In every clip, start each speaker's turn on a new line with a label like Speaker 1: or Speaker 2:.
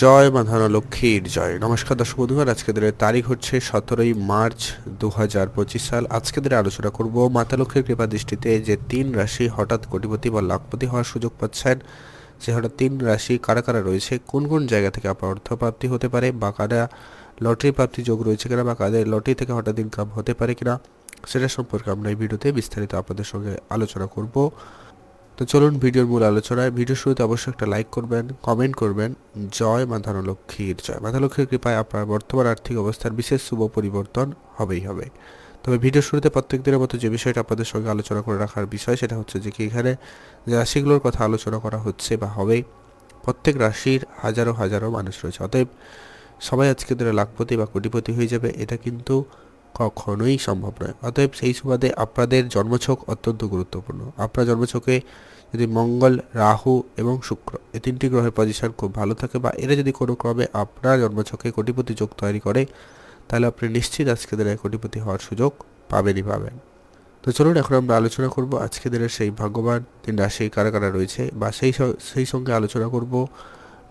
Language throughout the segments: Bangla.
Speaker 1: জয় মা লক্ষ্মীর জয়। নমস্কার দর্শক বন্ধুগণ, আজকে দিনের তারিখ হচ্ছে সতেরোই মার্চ দু হাজার পঁচিশ সাল। আজকে দিনে আলোচনা করব মাতা লক্ষ্মীর কৃপা দৃষ্টিতে যে তিন রাশি হঠাৎ কোটিপতি বা লাখপতি হওয়ার সুযোগ পাচ্ছেন, যে হঠাৎ তিন রাশি কারা কারা রয়েছে, কোন কোন জায়গা থেকে আপনার অর্থ প্রাপ্তি হতে পারে বা কারা লটারি প্রাপ্তি যোগ রয়েছে কিনা বা কাদের লটারি থেকে হঠাৎ ইনকাম হতে পারে কিনা, সেটা সম্পর্কে আমরা এই ভিডিওতে বিস্তারিত আপনাদের সঙ্গে আলোচনা করব। তো চলুন ভিডিওর মূল আলোচনায়। ভিডিও শুরুতে অবশ্যই একটা লাইক করবেন কমেন্ট করবেন। জয় মা লক্ষ্মীর জয় মাতা লক্ষ্মীর কৃপায় আপনার বর্তমান আর্থিক অবস্থার বিশেষ শুভ পরিবর্তন হবেই হবে। তবে ভিডিও শুরুতে প্রত্যেক দিনের মতো যে বিষয়টা আপনাদের সঙ্গে আলোচনা করে রাখার বিষয়, সেটা হচ্ছে যে কি এখানে যে রাশিগুলোর কথা আলোচনা করা হচ্ছে বা হবে প্রত্যেক রাশির হাজারো হাজারো মানুষ রয়েছে। অতএব সবাই আজকে দিনে লাখপতি বা কোটিপতি হয়ে যাবে, এটা কিন্তু কখনোই সম্ভব নয়। অতএব সেই সুবাদে আপনাদের জন্মছক অত্যন্ত গুরুত্বপূর্ণ। আপনার জন্মছকে যদি মঙ্গল, রাহু এবং শুক্র এই তিনটি গ্রহের পজিশন খুব ভালো থাকে বা এরা যদি কোনো ক্রমে আপনার জন্মছকে কোটিপতি যোগ তৈরি করে, তাহলে আপনি নিশ্চিত আজকে দিনে কোটিপতি হওয়ার সুযোগ পাবেনই পাবেন। তো চলুন এখন আমরা আলোচনা করব আজকে দিনের সেই ভাগ্যবান তিন রাশি কারা কারা রয়েছে বা সেই সেই সঙ্গে আলোচনা করব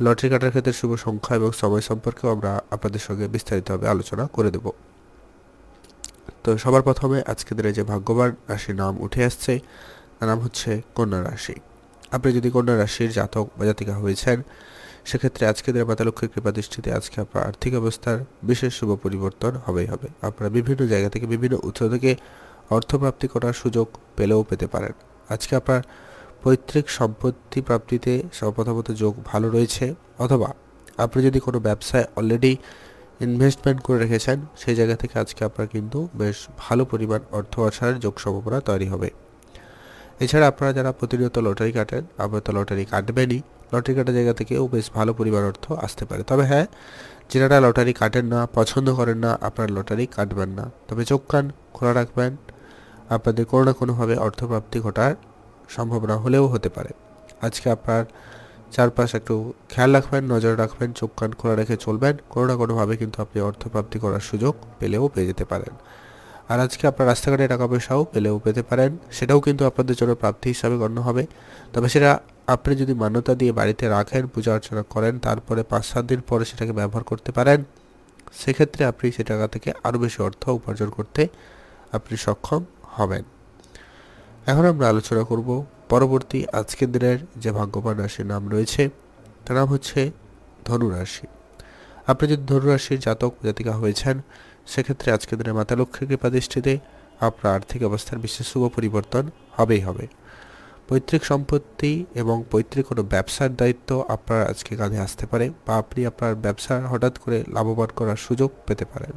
Speaker 1: লটারি কাটার ক্ষেত্রে শুভ সংখ্যা এবং সময় সম্পর্কেও আমরা আপনাদের সঙ্গে বিস্তারিতভাবে আলোচনা করে দেবো। তো সবার প্রথমে আজকে দিনে যে ভাগ্যবান রাশির নাম উঠে আসছে তার নাম হচ্ছে কন্যা রাশি। আপনি যদি কন্যা রাশির জাতক বা জাতিকা হয়েছেন সেক্ষেত্রে আজকে দিনের মাতা লক্ষ্মীর কৃপা দৃষ্টিতে আজকে আপনার আর্থিক অবস্থার বিশেষ শুভ পরিবর্তন হবেই হবে। আপনারা বিভিন্ন জায়গা থেকে বিভিন্ন উৎস থেকে অর্থপ্রাপ্তি করার সুযোগ পেলেও পেতে পারেন। আজকে আপনার পৈতৃক সম্পত্তি প্রাপ্তিতে সর্বপ্রথমত যোগ ভালো রয়েছে, অথবা আপনি যদি কোনো ব্যবসায় অলরেডি ইনভেস্টমেন্ট করে রেখেছেন, সেই জায়গা থেকে আজকে আপনার কিন্তু বেশ ভালো পরিমাণ অর্থ আসার যোগ সম্ভাবনা তৈরি হবে। এছাড়া আপনারা যারা প্রতিনিয়ত লটারি কাটেন আপনারা তো লটারি কাটবেনই। লটারি কাটার জায়গা থেকেও বেশ ভালো পরিমাণ অর্থ আসতে পারে। তবে হ্যাঁ যারা লটারি কাটেন না, পছন্দ করেন না, আপনার লটারি কাটবেন না। তবে চোখ কান খোলা রাখবেন। আপনাদের কোনো না কোনোভাবে অর্থপ্রাপ্তি ঘটার সম্ভাবনা হলেও হতে পারে। আজকে আপনার চারপাশ একটু খেয়াল রাখবেন, নজর রাখবেন, চোখ কান খোলা রেখে চলবেন। কোনো না কোনোভাবে কিন্তু আপনি অর্থপ্রাপ্তি করার সুযোগ পেলেও পেয়ে যেতে পারেন। আর আজকে আপনার রাস্তাঘাটে টাকা পয়সাও পেলেও পেতে পারেন। সেটাও কিন্তু আপনাদের জন্য প্রাপ্তি হিসাবে গণ্য হবে। তবে সেটা আপনি যদি মান্যতা দিয়ে বাড়িতে রাখেন, পূজা অর্চনা করেন, তারপরে পাঁচ সাত দিন পরে সেটাকে ব্যবহার করতে পারেন, সেক্ষেত্রে আপনি সে টাকা থেকে আরও বেশি অর্থ উপার্জন করতে আপনি সক্ষম হবেন। এখন আমরা আলোচনা করব পরবর্তী আজকের দিনের যে ভাগ্যবান রাশির নাম রয়েছে, তার নাম হচ্ছে ধনুরাশি। আপনি যদি ধনুরাশির জাতক জাতিকা হয়েছেন সেক্ষেত্রে আজকের দিনে মাতা লক্ষ্মীর কৃপা দৃষ্টিতে আপনার আর্থিক অবস্থার বিশেষ শুভ পরিবর্তন হবেই হবে। পৈতৃক সম্পত্তি এবং পৈতৃক কোনো ব্যবসার দায়িত্ব আপনার আজকে কাঁধে আসতে পারে বা আপনি আপনার ব্যবসা হঠাৎ করে লাভবান করার সুযোগ পেতে পারেন।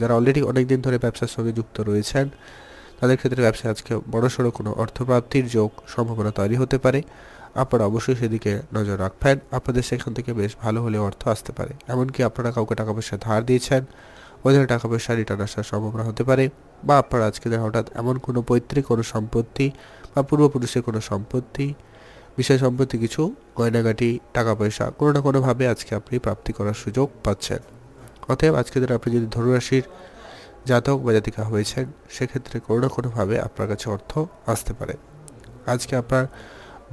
Speaker 1: যারা অলরেডি অনেক দিন ধরে ব্যবসার সঙ্গে যুক্ত রয়েছেন, তাদের ক্ষেত্রে ব্যবসায় আজকে বড়সড় কোনো অর্থপ্রাপ্তির যোগ সম্ভাবনা তৈরি হতে পারে। আপনারা অবশ্যই সেদিকে নজর রাখবেন। আপনাদের সেখান থেকে বেশ ভালো হলে অর্থ আসতে পারে। এমনকি আপনারা কাউকে টাকা পয়সা ধার দিয়েছেন ওদের টাকা পয়সা রিটার্ন আসার সম্ভাবনা হতে পারে। বা আপনার আজকে হঠাৎ এমন কোনো পৈতৃক কোনো সম্পত্তি বা পূর্বপুরুষের কোনো সম্পত্তি বিষয় সম্পত্তি কিছু গয়নাগাটি, টাকা পয়সা কোনো না কোনোভাবে আজকে আপনি প্রাপ্তি করার সুযোগ পাচ্ছেন। অতএব আজকে দিনে আপনি যদি ধনুরাশির জাতক বা জাতিকা হয়েছেন, সেক্ষেত্রে কোনো না কোনোভাবে আপনার কাছে অর্থ আসতে পারে। আজকে আপনার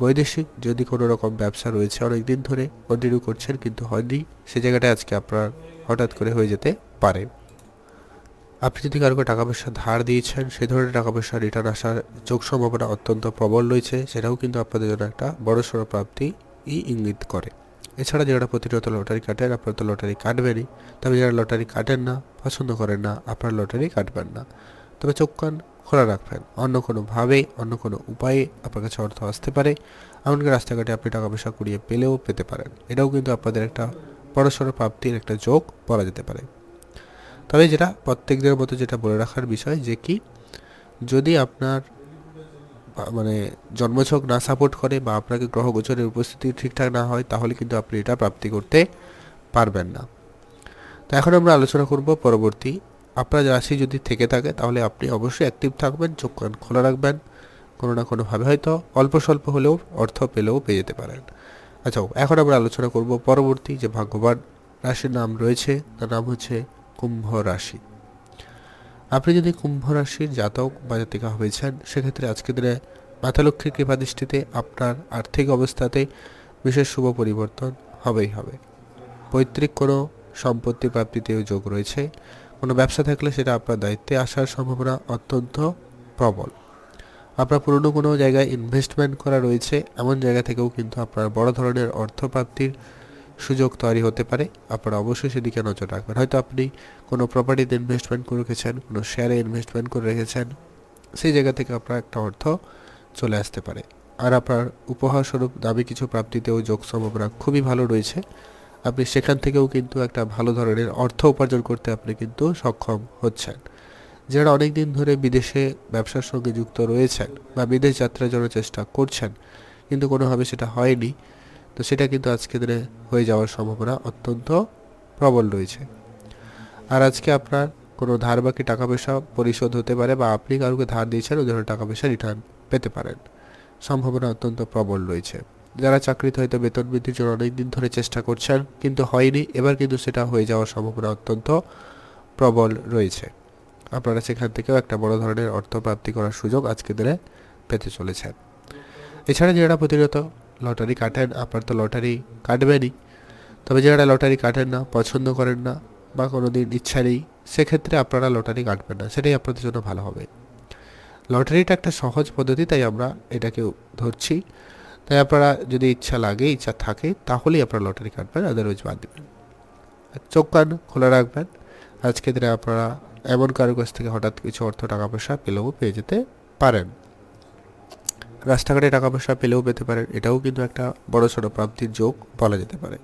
Speaker 1: বৈদেশিক যদি কোনো রকম ব্যবসা রয়েছে অনেক দিন ধরে কন্টিনিউ করছেন কিন্তু হয়নি, সে জায়গাটা আজকে আপনার হঠাৎ করে হয়ে যেতে পারে। আপনি যদি কারোকে টাকা পয়সা ধার দিয়েছেন, সেই ধরনের টাকা পয়সা রিটার্ন আসার যোগ সম্ভাবনা অত্যন্ত প্রবল রয়েছে। সেটাও কিন্তু আপনাদের জন্য একটা বড়সড় প্রাপ্তি ই ইঙ্গিত করে। এছাড়া যারা প্রতিনিয়ত লটারি কাটেন, আপনারা তো লটারি কাটবেনই। তবে যারা লটারি কাটেন না, পছন্দ করেন না, আপনার লটারি কাটবেন না। তবে চোখ কান খোলা রাখবেন। অন্য কোনোভাবে অন্য কোনো উপায়ে আপনার কাছে অর্থ আসতে পারে। এমনকি রাস্তাঘাটে আপনি টাকা পয়সা কুড়িয়ে পেলেও পেতে পারেন। এটাও কিন্তু আপনাদের একটা বড়সড় প্রাপ্তির একটা যোগ বলা যেতে পারে। তবে যেটা প্রত্যেকদের মতো যেটা বলে রাখার বিষয় যে কি, যদি আপনার মানে জন্মছক না সাপোর্ট করে বা আপনাকে গ্রহ গোচরের উপস্থিতি ঠিকঠাক না হয়, তাহলে কিন্তু আপনি এটা প্রাপ্তি করতে পারবেন না। তো এখন আমরা আলোচনা করব পরবর্তী। আপনার রাশি যদি থেকে থাকে, তাহলে আপনি অবশ্যই অ্যাক্টিভ থাকবেন, চোখ কান খোলা রাখবেন, কোনো না কোনোভাবে হয়তো অল্প স্বল্প হলেও অর্থ পেলেও পেয়ে যেতে পারেন। আচ্ছা এখন আমরা আলোচনা করব পরবর্তী যে ভাগ্যবান রাশির নাম রয়েছে, তার নাম হচ্ছে কুম্ভ রাশি আপনি যদি কুম্ভ রাশির জাতক বা জাতিকা হয়েছেন সেক্ষেত্রে আজকের দিনে মাতা লক্ষ্মীর কৃপা দৃষ্টিতে আপনার আর্থিক অবস্থাতে বিশেষ শুভ পরিবর্তন হবেই হবে। পৈতৃক কোনো সম্পত্তি প্রাপ্তিতেও যোগ রয়েছে। কোনো ব্যবসা থাকলে সেটা আপনার দায়িত্বে আসার সম্ভাবনা অত্যন্ত প্রবল। আপনার পুরনো কোনো জায়গায় ইনভেস্টমেন্ট করা রয়েছে, এমন জায়গা থেকেও কিন্তু আপনার বড় ধরনের অর্থ প্রাপ্তির সুযোগ তৈরি হতে পারে, আপনারা অবশ্যই সেদিকে নজর রাখবেন। হয়তো আপনি কোনো প্রপার্টিতে ইনভেস্টমেন্ট করে রেখেছেন, কোনো শেয়ারে ইনভেস্টমেন্ট করে রেখেছেন, সেই জায়গা থেকে আপনার একটা অর্থ চলে আসতে পারে। আর আপনার উপহার স্বরূপ দামি কিছু প্রাপ্তিতেও যোগ সম্ভাবনা খুবই ভালো রয়েছে। আপনি সেখান থেকেও কিন্তু একটা ভালো ধরনের অর্থ উপার্জন করতে আপনি কিন্তু সক্ষম হচ্ছেন। যারা অনেক দিন ধরে বিদেশে ব্যবসার সঙ্গে যুক্ত রয়েছেন বা বিদেশ যাত্রার জন্য চেষ্টা করছেন, কিন্তু কোনোভাবে সেটা হয়নি তো সেটা কিন্তু আজকে দিনে হয়ে যাওয়ার সম্ভাবনা অত্যন্ত প্রবল রয়েছে। আর আজকে আপনার কোনো ধার বাকি টাকা পয়সা পরিশোধ হতে পারে বা আপনি কাউকে ধার দিয়েছেন, ওই ধরনের টাকা পয়সা রিটার্ন পেতে পারেন। সম্ভাবনা অত্যন্ত প্রবল রয়েছে। যারা চাকরিতে হয়তো বেতন বৃদ্ধির জন্য অনেক দিন ধরে চেষ্টা করছেন, কিন্তু হয়নি, এবার কিন্তু সেটা হয়ে যাওয়ার সম্ভাবনা অত্যন্ত প্রবল রয়েছে। আপনারা সেখান থেকেও একটা বড় ধরনের অর্থ প্রাপ্তি করার সুযোগ আজকে দিনে পেতে চলেছেন। এছাড়া যারা প্রতিনিয়ত লটারি কাটেন আপনার তো লটারি কাটবেনই। তবে যারা লটারি কাটেন না, পছন্দ করেন না বা কোনো দিন ইচ্ছা নেই, সেক্ষেত্রে আপনারা লটারি কাটবেন না। সেটাই আপনাদের জন্য ভালো হবে। লটারিটা একটা সহজ পদ্ধতি, তাই আমরা এটাকে ধরছি। তাই আপনারা যদি ইচ্ছা লাগে, ইচ্ছা থাকে, তাহলেই আপনারা লটারি কাটবেন আদারওয়াইজ বাদ দেবেন। চোখ কান খোলা রাখবেন। আজকে দিনে আপনারা এমন কারোর কাছ থেকে হঠাৎ কিছু অর্থ, টাকা পয়সা পেলেও পেয়ে যেতে পারেন। রাস্তাঘাটে টাকা পয়সা পেলেও পেতে পারেন এটাও কিন্তু একটা বড় সড়ো প্রাপ্তির যোগ বলা যেতে পারে।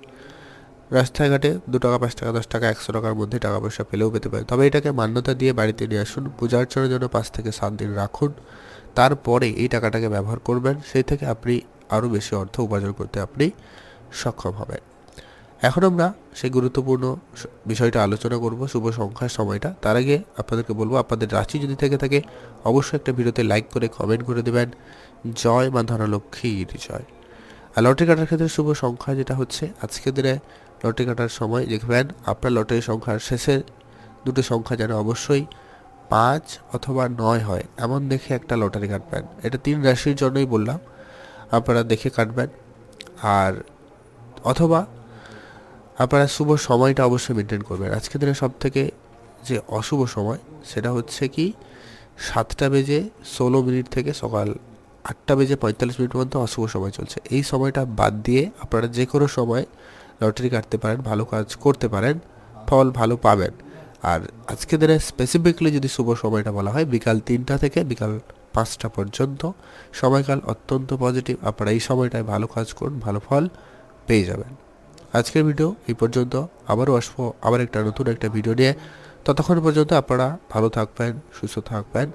Speaker 1: রাস্তাঘাটে দু টাকা, পাঁচ টাকা, দশ টাকা, একশো টাকার মধ্যে টাকা পয়সা পেলেও পেতে পারে। তবে এটাকে মান্যতা দিয়ে বাড়িতে নিয়ে আসুন পূজা অর্চনার জন্য পাঁচ থেকে সাত দিন রাখুন। তারপরে এই টাকাটাকে ব্যবহার করবেন, সেই থেকে আপনি আরও বেশি অর্থ উপার্জন করতে আপনি সক্ষম হবেন। এখন আমরা সেই গুরুত্বপূর্ণ বিষয়টা আলোচনা করব, শুভ সংখ্যার সময়টা। তার আগে আপনাদেরকে বলব, আপনাদের রাশি যদি থেকে থাকে, অবশ্যই একটা ভিডিওতে লাইক করে, কমেন্ট করে দেবেন। জয় মা ধনলক্ষ্মীর জয়। আর লটারি কাটার ক্ষেত্রে শুভ সংখ্যা যেটা হচ্ছে আজকের দিনে লটারি কাটার সময় দেখবেন আপনার লটারি সংখ্যার শেষের দুটো সংখ্যা যেন অবশ্যই পাঁচ অথবা নয় হয়, এমন দেখে একটা লটারি কাটবেন। এটা তিন রাশির জন্যই বললাম, আপনারা দেখে কাটবেন। আর অথবা আপনারা শুভ সময়টা অবশ্যই মেনটেন করবেন। আজকের দিনে সব থেকে যে অশুভ সময়, সেটা হচ্ছে কি, সাতটা বেজে ষোলো মিনিট থেকে সকাল আটটা বেজে পঁয়তাল্লিশ মিনিট পর্যন্ত অশুভ সময় চলছে। এই সময়টা বাদ দিয়ে আপনারা যে কোনো সময় লটারি কাটতে পারেন, ভালো কাজ করতে পারেন, ফল ভালো পাবেন। আর আজকে দিনে স্পেসিফিকলি যদি শুভ সময়টা বলা হয়, বিকাল তিনটা থেকে বিকাল পাঁচটা পর্যন্ত সময়কাল অত্যন্ত পজিটিভ আপনারা এই সময়টায় ভালো কাজ করুন, ভালো ফল পেয়ে যাবেন। আজকের ভিডিও এই পর্যন্ত। আবারও আসব আবার একটা নতুন একটা ভিডিও নিয়ে। ততক্ষণ পর্যন্ত আপনারা ভালো থাকবেন, সুস্থ থাকবেন।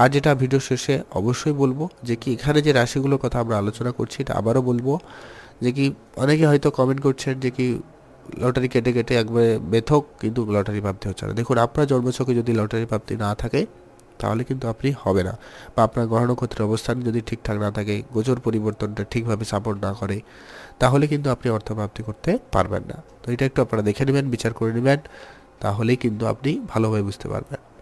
Speaker 1: আর যেটা ভিডিও শেষে অবশ্যই বলব যে কি এখানে যে রাশিগুলোর কথা আমরা আলোচনা করছি, এটা আবারও বলব যে কি অনেকে হয়তো কমেন্ট করছেন যে কি লটারি কেটে কেটে একবারে বেথক, কিন্তু লটারি প্রাপ্তি হচ্ছে না। দেখুন, আপনার জন্মছকে যদি লটারি প্রাপ্তি না থাকে তাহলে কিন্তু আপনি হবে না। বা আপনার গ্রহ নক্ষত্রের অবস্থান যদি ঠিকঠাক না থাকে, গোচর পরিবর্তনটা ঠিকভাবে সাপোর্ট না করে, তাহলে কিন্তু আপনি অর্থ প্রাপ্তি করতে পারবেন না। তো এটা একটু আপনারা দেখে নেবেন, বিচার করে নেবেন, তাহলেই কিন্তু আপনি ভালোভাবে বুঝতে পারবেন।